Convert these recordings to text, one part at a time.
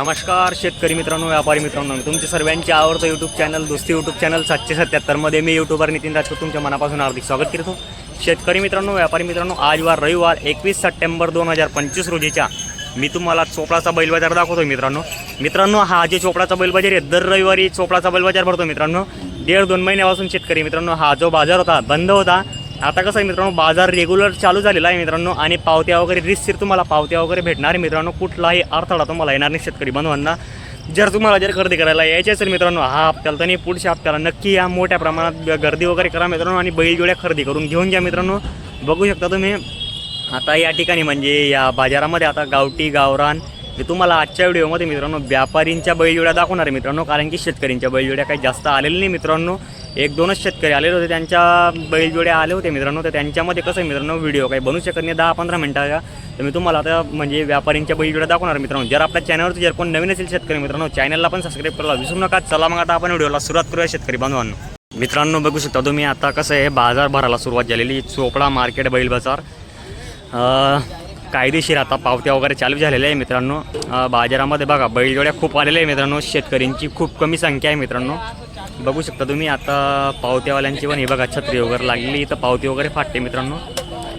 नमस्कार शेतकरी मित्रांनो व्यापारी मित्रांनो तुमचे सर्वांचे आवडतं YouTube channel Dosti YouTube channel सातशे सत्याहत्तरमध्ये मी यूट्यूबर नितीन राजपूत तुमच्या मनापासून हार्दिक स्वागत करतो. शेतकरी मित्रांनो व्यापारी मित्रांनो आज वार रविवार एकवीस सप्टेंबर दोन हजार पंचवीस रोजीच्या. मी तुम्हाला चोपडाचा बैलबाजार दाखवतो मित्रांनो. मित्रांनो हा जे चोपडाचा बैलबाजार आहे दर रविवारी चोपडाचा बैलबाजार भरतो मित्रांनो. दीड दोन महिन्यापासून शेतकरी मित्रांनो हा जो बाजार होता बंद होता. आता कसं आहे मित्रांनो बाजार रेग्युलर चालू झालेला आहे मित्रांनो आणि पावत्या वगैरे रिस्कशीर तुम्हाला पावत्या वगैरे भेटणार आहे मित्रांनो कुठलाही अडथळा तुम्हाला येणार नाही शेतकरी बांधवांना जर तुम्हाला जर खरेदी करायला यायची असेल मित्रांनो हा हप्त्याला तर नाही पुढच्या हप्त्याला नक्की या मोठ्या प्रमाणात गर्दी वगैरे करा मित्रांनो आणि बैलजोड्या खरेदी करून घेऊन घ्या मित्रांनो. बघू शकता तुम्ही आता या ठिकाणी म्हणजे या बाजारामध्ये आता गावठी गावरान मी तुम्हाला आजच्या व्हिडिओमध्ये मित्रांनो व्यापारींच्या बैलजोड्या दाखवणार आहे मित्रांनो कारण की शेतकऱ्यांच्या बैलजोड्या काही जास्त आलेल्या नाही मित्रांनो. एक दोनच शेतकरी आलेले होते त्यांच्या बैलजोड्या आले होते मित्रांनो. तर त्यांच्यामध्ये कसं आहे मित्रांनो व्हिडिओ काही बनू शकत नाही दहा पंधरा मिनटाचा तर मी तुम्हाला आता म्हणजे व्यापाऱ्यांच्या बैलजोड्या दाखवणार मित्रांनो. जर आपल्या चॅनलवरती जर कोण नवीन असेल शेतकरी मित्रांनो चॅनलला पण सबस्क्राईब करायला विसरू नका. चला मग आता आपण व्हिडिओला सुरुवात करूया शेतकरी बांधवांनो. मित्रांनो बघू शकता तुम्ही आता कसं आहे बाजार भरायला सुरुवात झालेली चोपडा मार्केट बैल बाजार. कायदेशीर आता पावत्या वगैरे चालू झालेल्या आहे मित्रांनो. बाजारामध्ये बघा बैलजोड्या खूप आलेल्या आहे मित्रांनो. शेतकऱ्यांची खूप कमी संख्या आहे मित्रांनो. बघू शकता तुम्ही आता पावत्यावाल्यांची पण हे बघा छत्री वगैरे लागली. इथं पावती वगैरे फाटते मित्रांनो.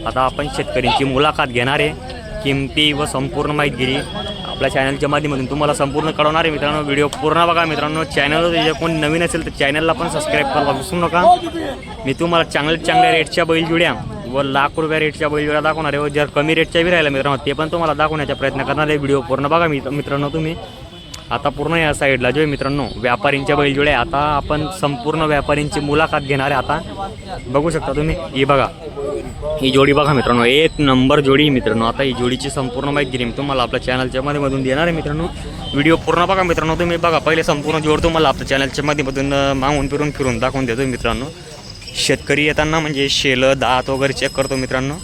आता आपण शेतकऱ्यांची मुलाखत घेणार आहे. किमती व संपूर्ण माहितगिरी आपल्या चॅनलच्या माध्यमातून तुम्हाला संपूर्ण कळवणार आहे मित्रांनो. व्हिडिओ पूर्ण बघा मित्रांनो. चॅनल जे कोण नवीन असेल तर चॅनलला पण सबस्क्राईब करायला विसरू नका. मी तुम्हाला चांगल्या चांगल्या रेटच्या बैल जुड्या व लाख रुपया रेटच्या बैलजोड्या दाखवणार आहे. व जर कमी रेटच्या बी राहिल्या मित्रांनो ते पण तुम्हाला दाखवण्याचा प्रयत्न करणार आहे. व्हिडिओ पूर्ण बघा मित्रांनो तुम्ही. आता पूर्ण या साईडला जो आहे मित्रांनो व्यापारींच्या बैलजोड्या आता आपण संपूर्ण व्यापारींची मुलाखत घेणार आहे आता. बघू शकता तुम्ही ही बघा. ही जोडी बघा मित्रांनो एक नंबर जोडी मित्रांनो. आता ही जोडीची संपूर्ण माहिती मी तुम्हाला आपल्या चॅनलच्या माध्यमातून देणार आहे मित्रांनो. व्हिडिओ पूर्ण बघा मित्रांनो तुम्ही बघा. पहिले संपूर्ण जोड तुम्हाला आपल्या चॅनलच्या माध्यमातून मागून फिरून फिरून दाखवून देतो मित्रांनो. शेतकरी येताना म्हणजे शेलं दात वगैरे चेक करतो मित्रांनो.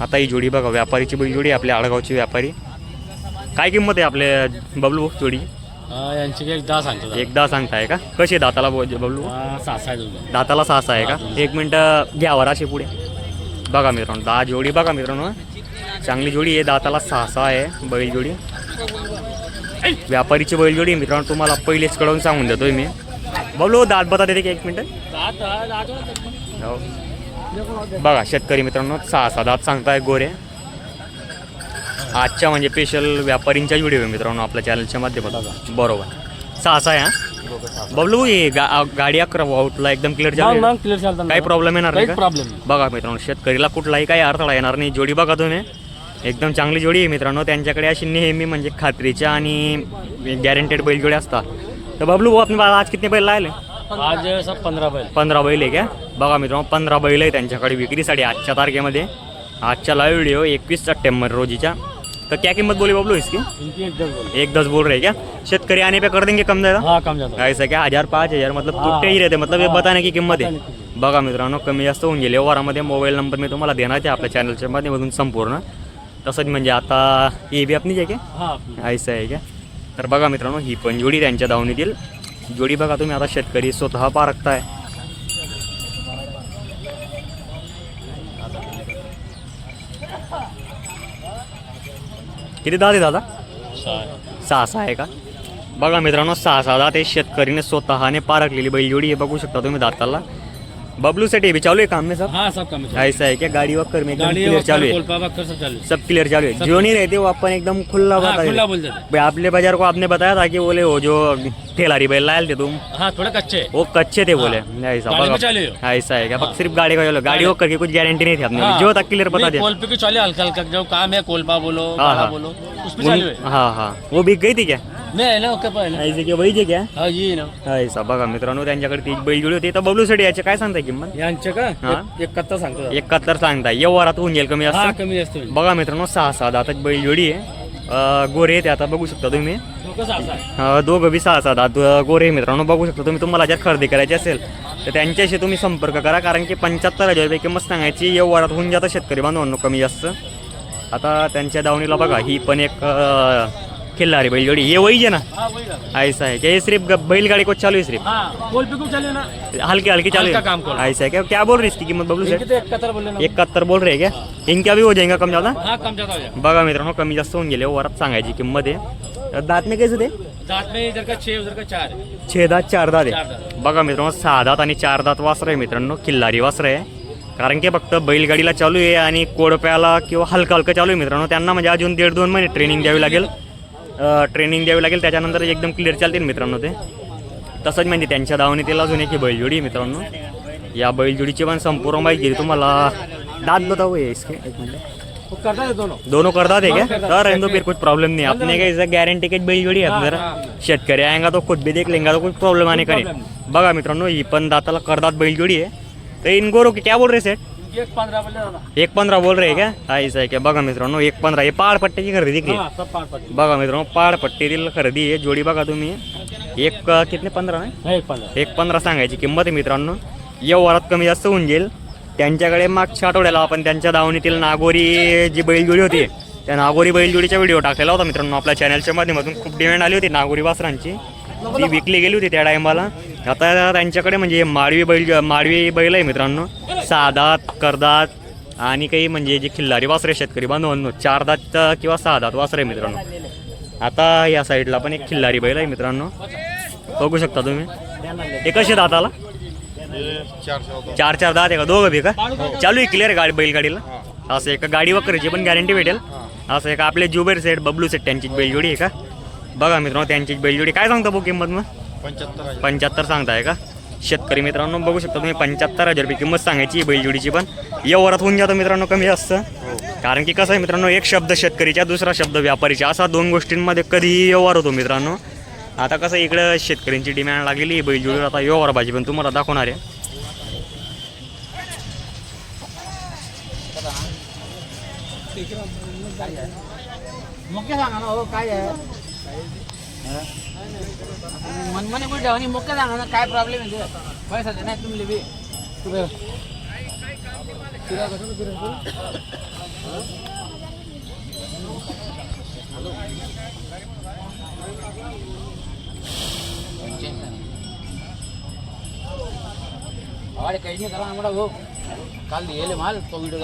आता ही जोडी बघा व्यापारीची बैलजोडी आपल्या आडगावची व्यापारी. काय किंमत आहे आपल्या बबलू जोडी? हा, यांची काही दहा सांगतो एकदा सांगताय का? कशी आहे दाताला बो- बबलू दोघं. दाताला सहा सहा आहे का? एक मिनटं घ्यावर असे पुढे. बघा मित्रांनो दहा जोडी बघा मित्रांनो चांगली जोडी आहे दाताला सहा सहा आहे बैल जोडी. व्यापारीची बैल जोडी आहे मित्रांनो तुम्हाला पहिलेच कडून सांगून देतोय मी. बबलू दात बता देते का एक मिनटं. हा. हो. बघा शेतकरी मित्रांनो सहा सहा दात सांगताय गोरे. आजच्या म्हणजे स्पेशल व्यापारींच्या व्हिडिओ आहे मित्रांनो आपल्या चॅनलच्या माध्यमातून. बरोबर. सहा सहा आहे हा? बबलू हे गा गाडी अकरा आउटला एकदम क्लिअर झाली. क्लिअर चालतं काही प्रॉब्लेम येणार नाही का? प्रॉब्लेम नाही. बघा मित्रांनो शेतकरीला कुठलाही काही अडथळा येणार नाही. जोडी बघा तुम्ही. एकदम चांगली जोडी आहे मित्रांनो. त्यांच्याकडे अशी नेहमी म्हणजे खात्रीच्या आणि गॅरंटेड बैलजोडी असतात. तर बबलू आपण बा- आज किती बैल लावले आज पंधरा बैल. पंधरा बैल आहे का? बघा मित्रांनो पंधरा बैल आहे त्यांच्याकडे विक्रीसाठी आजच्या तारखेमध्ये. आजच्या लाईव्ह व्हिडिओ एकवीस सप्टेंबर रोजीच्या. तर क्या किंमत बोली बबलू इसकी? इनकी एक दस बोल. एक दस बोल रहे क्या? शेतकरी आने पे कर देंगे कम ज़्यादा? हाँ कम जाता ऐसा क्या? हजार पाच हजार मतलब. तुटते ही रहते मतलब हे हाँ. बताने की किंमत. आहे. बघा मित्रांनो कमी जास्त होऊन गेले. व्यवहारामध्ये मोबाईल नंबर मी तुम्हाला देणार आहे आपल्या चॅनलच्या माध्यमातून संपूर्ण. तसंच म्हणजे आता हे बी आपणीच आहे का? हा ऐसा आहे का तर बघा मित्रांनो ही पण जोडी त्यांच्या दावणीतील. जोडी बघा तुम्ही आता शेतकरी स्वतः पारखताय. किती दाद आहे दादा? सहा. सहा सहा आहे का? बघा मित्रांनो सहा सहा दात हे शेतकरीने स्वतःने पारखलेली बैलजोडी हे बघू शकता तुम्ही दाताला. बबलू सेठी भी चालू आहे काम में सब? हाँ सब कम है। ऐसा है क्या? गाड़ी वक्कर में गाड़ी क्लियर चालू है। सब चालू सब क्लियर चालू है। जो नहीं रहते वो अपन एकदम खुला हाँ खुला बोल देते। भाई आपले बाज़ार को आपने बताया था कि बोले वो जो ठेलारी बैल लायल थे तुम? हाँ थोड़े कच्चे वो कच्चे थे बोले। हाँ। ऐसा में है। ऐसा है क्या? सिर्फ़ गाड़ी का चलो गाड़ी वक्कर की कुछ गारंटी नहीं थी अपने हाँ। जो तक क्लियर बता दिया है, हल्का हल्का जो काम है कोलपा बोलो हाँ, हाँ। बोलो है। हाँ हाँ। वो बिक गई थी क्या? नहीं ना ओके पर है ना ऐसे हाँ? ये बघा मित्रांनो त्यांच्याकडे ती बैलजोडी होती. तर बबलू साठी याचे काय सांगताय किंमत? यांचे का? हाँ. एक- एक कत्ता सांगतो दादा. एकाहत्तर सांगताय. व्यवहारात होऊन गेल कमी हा कमी जास्त होईल. बघा मित्रांनो सहा सहा दातात बैलजोडी आहे. अं, गोरे आहेत आता बघू शकता तुम्ही. आहे. अं, दोघं बी सहा सहा दात अं, गोरे आहे मित्रांनो बघू शकता तुम्ही. तुम्हाला जर खरेदी करायची असेल तर त्यांच्याशी तुम्ही संपर्क करा कारण की पंच्याहत्तर हजार रुपये किंमत सांगायची व्यवहारात होऊन जातं शेतकरी बांधवांनो कमी जास्त. आता त्यांच्या दावणीला बघा ही पण एक अं, खिल्लारी बैलजोडी ये वही है ना. हाँ ऐसा है क्या ये सिर्फ बैलगाड़ी को चालू है सिर्फ? हाँ है हल्की हल्की चालू हल्का काम है। ऐसा है क्या क्या बोल रही है इसकी कीमत बबलू इनकी सेठ तो एक कत्तर बोलले ना. इकहत्तर बोल रहे हैं क्या? इनका भी हो जाएगा कम ज़्यादा? हाँ हो बघा मित्रांनो कमी जास्त होऊन गेले वरात सांगायची किंमत आहे. दात नाही कैसे ते है. छे दात चार दात आहे. बघा मित्रांनो सहा दात आणि चार दात वासर आहे मित्रांनो किल्लारी वासर आहे. कारण की फक्त बैलगाडीला चालू आहे आणि कोडप्याला किंवा हलकं हलकं चालू आहे मित्रांनो. त्यांना म्हणजे अजून दीड दोन महिने ट्रेनिंग द्यावी लागेल. ट्रेनिंग द्यावी लागेल त्याच्यानंतर एकदम क्लिअर चालतील मित्रांनो ते. तसंच म्हणजे त्यांच्या दावणीतील अजून एक बैलजोडी मित्रांनो. या बैलजोडीची पण संपूर्ण माहिती तुम्हाला दात बताओ ये इसके एक मिनट. करता है दोनों दोनों करदा थे क्या? करदा सर रहने दो फिर कुछ प्रॉब्लम नहीं का गारंटी के बैलजोडी आहे? जरा शेतकरी आएगा तो खुद भी देख लेंगा तो कुछ प्रॉब्लेम आने का बघा मित्रांनो ही पण दाताला करदात बैलजोडी आहे. तर इन गोरो की क्या बोल रहे सेठ? एक दादा. पंधरा बोल रहे क्या? हा. ऐसा आहे क्या? बघा मित्रांनो एक पंधरा. हे पहाडपट्ट्याची खरेदी दिखली हाँ सब पाँच पट्टी. बघा मित्रांनो पहाडपट्टीतील खरेदी आहे. जोडी बघा तुम्ही. एक अं, कितने? पंधरा नाही? एक पंधरा. सांगायची किंमत आहे मित्रांनो. व्यवहारात कमी जास्त होऊन जाईल. त्यांच्याकडे मागच्या आठवड्याला आपण त्यांच्या दावणीतील नागोरी जी बैलजोडी होती त्या नागोरी बैलजोडीचा व्हिडिओ टाकलेला होता मित्रांनो. आपल्या चॅनलच्या माध्यमातून खूप डिमांड आली होती नागोरी वासरांची. ती विकली गेली होती त्या टायमाला आता त्यांच्याकडे म्हणजे माडवी बैल माडवी बैल आहे मित्रांनो. सादात करदात आणि काही म्हणजे जे खिल्लारी वासरे शेतकरी बांधवांनो चार दात किंवा सहा दात वासरे आहे मित्रांनो. आता या साईडला पण एक खिल्लारी बैल आहे मित्रांनो. बघू शकता तुम्ही. हे कसे दाताला चार चार दहा आहे का? दोघं बी का? चालू आहे क्लिअर गाडी बैलगाडीला? असं एका गाडी वगैरेची पण गॅरंटी भेटेल. असं एक आपले जुबेर सेट बबलू सेट त्यांची बैलजोडी आहे का? बघा मित्रांनो त्यांची बैलजोडी. काय सांगता भाऊ किंमत मग? पंच्याहत्तर पंच्याहत्तर सांगताय का? शेतकरी मित्रांनो बघू शकता तुम्ही पंच्याहत्तर हजार रुपये किंमत सांगायची बैलजोडीची पण. व्यवहारात होऊन जातं मित्रांनो कमी जास्त. कारण की कसं आहे मित्रांनो एक शब्द शेतकरीच्या दुसरा शब्द व्यापारीचा असा दोन गोष्टींमध्ये कधीही व्यवहार होतो मित्रांनो. आता कसं इकडं शेतकऱ्यांची डिमांड लागलेली आहे बैलजोडीवर आता व्यवहार भाजी पण तुम्हाला दाखवणार आहे. सांगा ना हो काय आहे? मनमाने कुठे ठेवा आणि मुख्य सांगा ना काय प्रॉब्लेम आहे ते? पैसा नाही तुम्ही बी तुम्ही अरे काही नाही आम्हाला हो. काल येले माल तो व्हिडिओ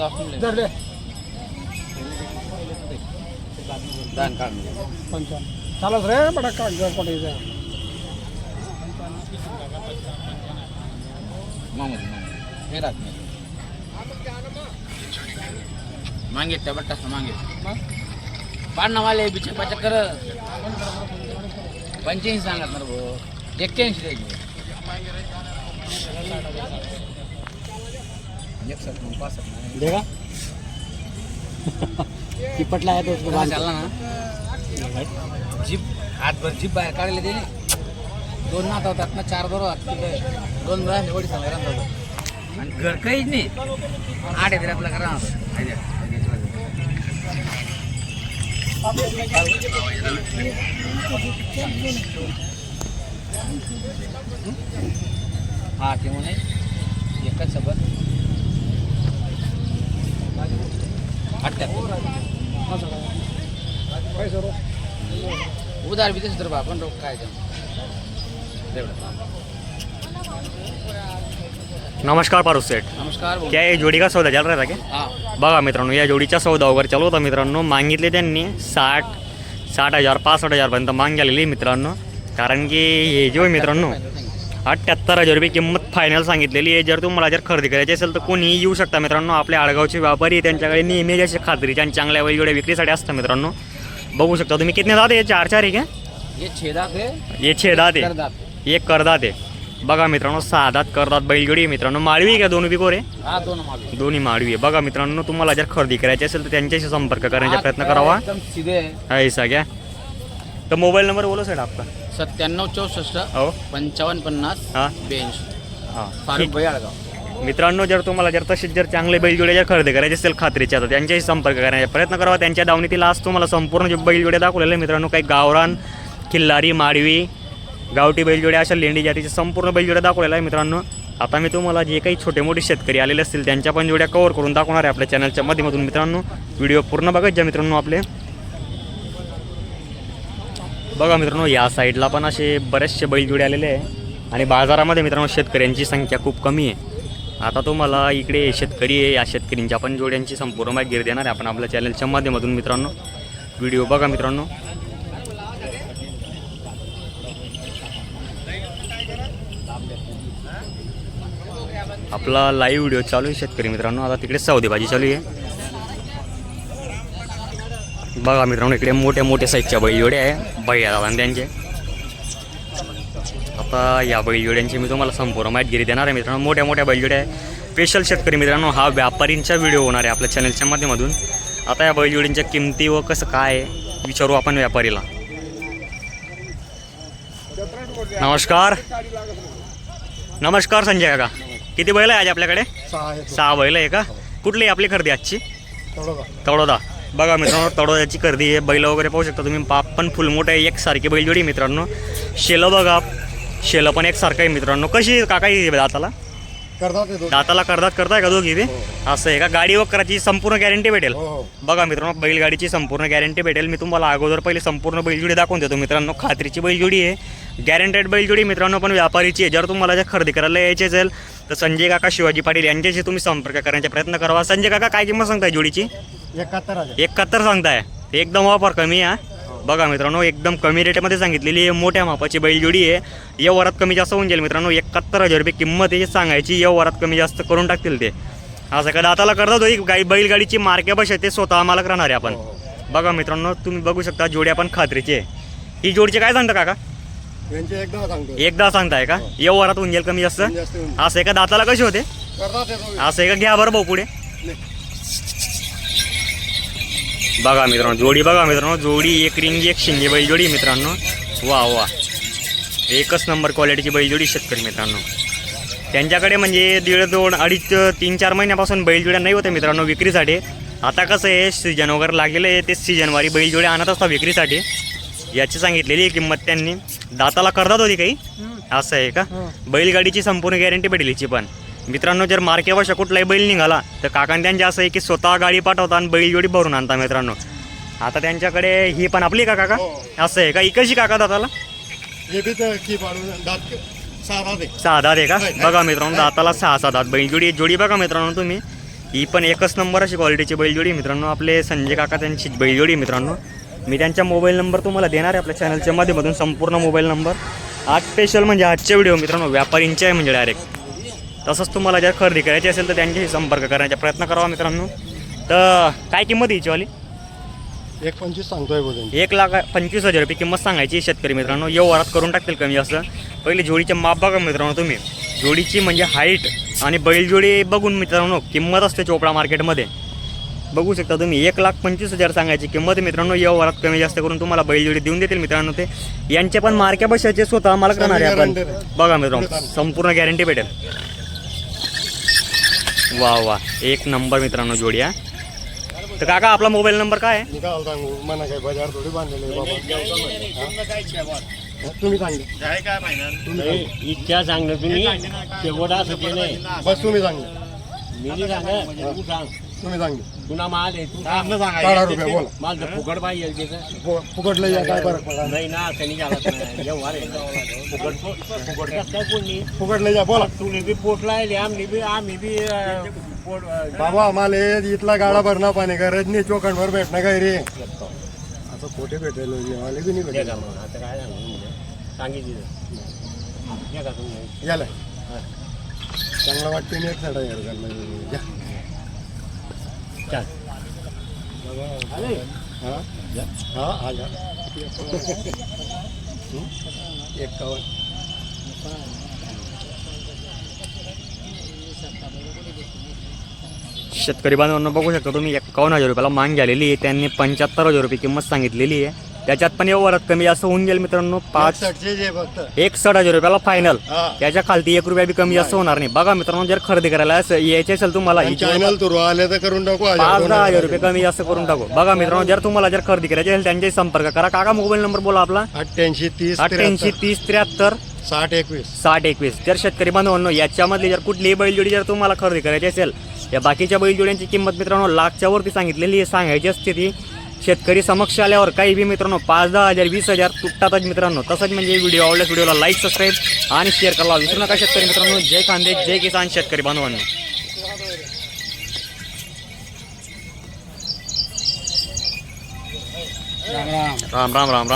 दाखवून इधर ले दान काढ पंचावन्न चालत रे बड़ा कागजात पडायचा मांगू हे राहत नाही. मागे त्या बट्टा मागे. पाड ना वाले बिचे बचा कर. पंच्याऐंशी सांगत ना भाऊ. एक्क्याऐंशी द्यायची एकसष्ट मग पासष्ट नाही. देखा चिपटला है तो ना? जीप हातभर जीप बाहेर काढले दिली दोन नात होतात ना चार बरोबर हात तिथे दोन बरं एवढी सांगा आणि घर काहीच नाही. आठ येते आपल्या घरा हा ते म्हणे एकच सोबत. अठ्ठ्याहत्तर उधार भी तर आपण रोख काय नमस्कार पारू सेठ. नमस्कार. क्या ये जोडी का सौदा चल रहा था क्या? हा. बघा मित्रांनो या जोडीचा सौदा वगैरे चालू होता मित्रांनो. मागितले त्यांनी साठ साठ हजार पासष्ट हजारपर्यंत माग आहे मित्रांनो. कारण की हे जे मित्रांनो अठ्ठ्याहत्तर हजार रुपये किंमत फायनल सांगितलेली आहे. जर तुम्हाला जर खरेदी करायची असेल तर कोणीही येऊ शकता मित्रांनो. आपल्या आडगावचे व्यापारी त्यांच्याकडे नेहमी असे खात्रीच्या आणि चांगल्या वेगवेगळ्या विक्रीसाठी असतात मित्रांनो. बघू शकता तुम्ही कितने दात चार चार आहे का? हे आहे. हे छे दात आहे. एक करदात आहे. बघा मित्रांनो सहा दात करदात बैलगडी आहे मित्रांनो. माळवी आहे का दोन हा दोन मागे दोन्ही माळवी आहे. बघा मित्रांनो तुम्हाला जर खरेदी करायची असेल तर त्यांच्याशी संपर्क करण्याचा प्रयत्न करावा. एकदम सीधे आहे. सगळ्या तर मोबाईल नंबर बोलो साहेब आपका. सत्त्याण्णव चौसष्ट हो. पंचावन्न पन्नास हां. ब्याऐंशी. हां. फारुख भाई आडगाव मित्रांनो जर तुम्हाला जर तसेच जर चांगले बैलजोडे जर खरेदी करायचे असेल खात्रीच्या तर त्यांच्याशी संपर्क करण्याचा प्रयत्न करावा. त्यांच्या दावणीतील आज तुम्हाला संपूर्ण जे बैलजोडे दाखवलेले आहे मित्रांनो काही गावरान किल्लारी माडवी गावठी बैलजोड्या अशा लेंडी जातीच्या संपूर्ण बैलजोडे दाखवलेला आहे मित्रांनो. आता मी तुम्हाला जे काही छोटे मोठे शेतकरी आलेले असतील त्यांच्या पण जोड्या कव्हर करून दाखवणार आहे आपल्या चॅनलच्या माध्यमातून मित्रांनो. व्हिडिओ पूर्ण बघत ज्या मित्रांनो आपले. बघा मित्रांनो या साईडला पण असे बरेचसे बैलजोडे आलेले आहे. आणि बाजारामध्ये मित्रांनो शेतकऱ्यांची संख्या खूप कमी आहे. आता तुम्हाला इकडे शेतकरी आहे या शेतकऱ्यांच्या पण जोड्यांची संपूर्ण माहिती देणार आहे आपण आपल्या चॅनलच्या माध्यमातून मित्रांनो. व्हिडिओ बघा मित्रांनो. आपला लाईव्ह व्हिडिओ चालू आहे शेतकरी मित्रांनो. आता तिकडे सौदे भाजी चालू आहे. बघा मित्रांनो इकडे मोठ्या मोठ्या साईजच्या बैलजोड्या आहे. भैया दादा त्यांचे. आता या बैलजोड्यांची मी तुम्हाला संपूर्ण माहितगिरी देणार आहे मित्रांनो. मोठ्या मोठ्या बैलजोड्या आहे. स्पेशल शेतकरी मित्रांनो हा व्यापारींचा व्हिडिओ होणार आहे आपल्या चॅनलच्या माध्यमातून. आता या बैलजोडींच्या किमती व कसं काय विचारू आपण व्यापारीला. नमस्कार. नमस्कार संजय काका. किती बैल आहे आज आपल्याकडे? सहा बैल आहे का? कुठली आहे आपली खरेदी आजची? तळोदा. बघा मित्रांनो तळोद्याची खरेदी आहे. बैल वगैरे पाहू शकता तुम्ही. पाप पण फुल मोठं आहे. एकसारखी बैलजोडी मित्रांनो. शेलं बघा. शेलं पण एकसारखं आहे मित्रांनो. कशी काका ही दाताला? करतात. दाताला करदात करताय का दोघी बी? असं आहे का? गाडी वगैरेची संपूर्ण गॅरंटी भेटेल. हो हो. बघा मित्रांनो बैलगाडीची संपूर्ण गॅरंटी भेटेल. मी तुम्हाला अगोदर पहिले संपूर्ण बैलजोडी दाखवून देतो मित्रांनो. खात्रीची बैलजोडी आहे. गॅरंटेड बैलजोडी मित्रांनो पण व्यापारीची आहे. जर तुम्हाला जर खरेदी करायला यायची असेल तर संजय काका शिवाजी पाटील यांच्याशी तुम्ही संपर्क करण्याचा प्रयत्न करावा. संजय काका काय किंमत सांगताय जोडीची? एकाहत्तर एकाहत्तर सांगताय. एकदम वापर कमी आहे बघा मित्रांनो एकदम कमी रेटमध्ये सांगितलेली आहे. मोठ्या मापाची बैलजोडी आहे. या वरात कमी जास्त होऊन जाईल मित्रांनो. एकाहत्तर हजार रुपये किंमत आहे सांगायची. या वरात कमी जास्त करून टाकतील ते. असं का दाताला करतात होई गाई बैलगाडीची मार्के बस आहे ते स्वतः मालक राहणार आहे आपण बघा मित्रांनो तुम्ही बघू शकता जोडी आपण खात्रीची आहे. ही जोडीचे काय सांगता काका? यांचे एकदा सांगतो एकदा सांगताय का? या वरात होऊन जाईल कमी जास्त? जास्त होऊन. असं आहे का दाताला कसे होते? करतात ते दोघं. असं आहे का घ्या बरं भाऊ पुढे. बघा मित्रांनो जोडी बघा मित्रांनो जोडी एक रिंगी एक शिंगे बैलजोडी मित्रांनो. वा वा. एकच नंबर क्वालिटीची बैलजोडी शेतकरी मित्रांनो. त्यांच्याकडे म्हणजे दीड दोन अडीच तीन चार महिन्यापासून बैलजोड्या नाही होत्या मित्रांनो विक्रीसाठी. आता कसं आहे सीजन वगैरे लागलेलं आहे ते सीजनवारी बैलजोड्या आणत असतात विक्रीसाठी. याची सांगितलेली किंमत त्यांनी. दाताला करतात होती काही? असं आहे का? हो. बैलगाडीची संपूर्ण गॅरंटी भेटेल हिची पण. मित्रांनो जर मार्केवाशा कुठलाही बैल निघाला तर काकांनी त्यांचे असं आहे की स्वतः गाडी पाठवता आणि बैलजोडी भरून आणता मित्रांनो. आता त्यांच्याकडे ही पण आपली का काका? हो. असं आहे का? ही कशी काका दाताला? हे सहा दात आहे. का. बघा मित्रांनो दाताला सहा सहा दात. बैलजोडी जोडी बघा मित्रांनो तुम्ही. ही पण एकच नंबर अशी क्वालिटीची बैलजोडी मित्रांनो. आपले संजय काका त्यांची बैलजोडी मित्रांनो. मी त्यांचा मोबाईल नंबर तुम्हाला देणार आहे आपल्या चॅनलच्या माध्यमातून संपूर्ण मोबाईल नंबर. आज स्पेशल म्हणजे आजचे व्हिडिओ मित्रांनो व्यापारींचे आहे म्हणजे डायरेक्ट तसंच तुम्हाला जर खरेदी करायची असेल तर त्यांच्याशी संपर्क करण्याचा प्रयत्न करावा मित्रांनो. तर काय किंमत आहे हिचीवाली एक पंचवीस सांगतोय बोलून. एक लाख पंचवीस हजार रुपये किंमत सांगायची शेतकरी मित्रांनो. व्यवहारात करून टाकतील कमी जास्त. पहिले जोडीचे माप बघा मित्रांनो तुम्ही. जोडीची म्हणजे हाईट आणि बैलजोडी बघून मित्रांनो किंमत असते चोपडा मार्केटमध्ये बघू शकता तुम्ही. एक लाख पंचवीस हजार सांगायची किंमत मित्रांनो. व्यवहारात कमी जास्त करून तुम्हाला बैलजोडी देऊन देतील मित्रांनो ते. यांचे पण मार्क्या बशाचे स्वतः मालक राहणार आहे आपण. बघा मित्रांनो संपूर्ण गॅरंटी भेटेल. वा वा. एक नंबर मित्रांनो जोडी हा. तर काका आपला मोबाईल नंबर काय आहे? निकाल सांगू? मला काही बाजार थोडी बांधलेले बाबा? तुम्ही सांगले तुम्ही सांगा. इच्छा सांग ना तुम्ही शेवट असं ते नाही बस तुम्ही सांगले मी सांग. तू सांग. पुन्हा माल आहे तू काढा रुपये बोला. माल तर फुकट पाहिजे त्याचं फुकटलं या काय फरक पडला? नाही ना झालं नाही. व्यवहार आहे फुकट फुकट कसं काय कोणी? फुकटलं या बोला. तुने बी पोट लायले आम्ही बी आम्ही बी अं, पोट अं, बाबा आम्हाला इथला गाडा भरणं पाणी गरज नाही चोखंडवर भेटणं काय रे? आता खोटे भेटेल बी नाही दे भेटेल का मग आता काय सांगू म्हणजे सांगितलं द्या का तुम्ही? याला. चांगला वाटते नाही एक साडा यार घालणं. या. चाल. हा हा शेतकरी बांधवांना बघू शकता तुम्ही एकावन्न हजार रुपयाला मांग झालेली आहे. त्यांनी पंच्याहत्तर हजार रुपये किंमत सांगितलेली आहे. त्याच्यात पण व्यवहारात कमी जास्त होऊन जाईल मित्रांनो पाच जे फक्त. एकसठ हजार रुपयाला फायनल हा. त्याच्या खालती एक रुपया बी कमी जास्त होणार नाही. बघा मित्रांनो जर खरेदी करायला असं यायचे असेल तुम्हाला चॅनल आले तर करून टाकू पाच दहा हजार रुपये कमी जास्त करून टाकू. बघा मित्रांनो जर तुम्हाला जर खरेदी करायची असेल त्यांच्याशी संपर्क करा. काका मोबाईल नंबर बोला आपला. अठ्ठ्याऐंशी तीस अठ्ठ्याऐंशी त्र्याहत्तर, तीस त्र्याहत्तर साठ एकवीस. साठ एकवीस. जर शेतकरी बांधवांनो याच्यामधली जर कुठलीही बैलजोडी जर तुम्हाला खरेदी करायची असेल या बाकीच्या बैलजोड्यांची किंमत मित्रांनो लाखच्या वरती सांगितलेली आहे. सांगायची असते ती. शेतकरी समक्ष आल्यावर काही बी मित्रांनो पाच दहा हजार वीस हजार तुटतातच मित्रांनो. तसंच म्हणजे व्हिडिओ आवडल्यास व्हिडिओला लाईक सबस्क्राईब आणि शेअर करायला विसरू नका शेतकरी मित्रांनो. जय खांदे जय किसान शेतकरी बांधवांनो. राम राम. राम राम.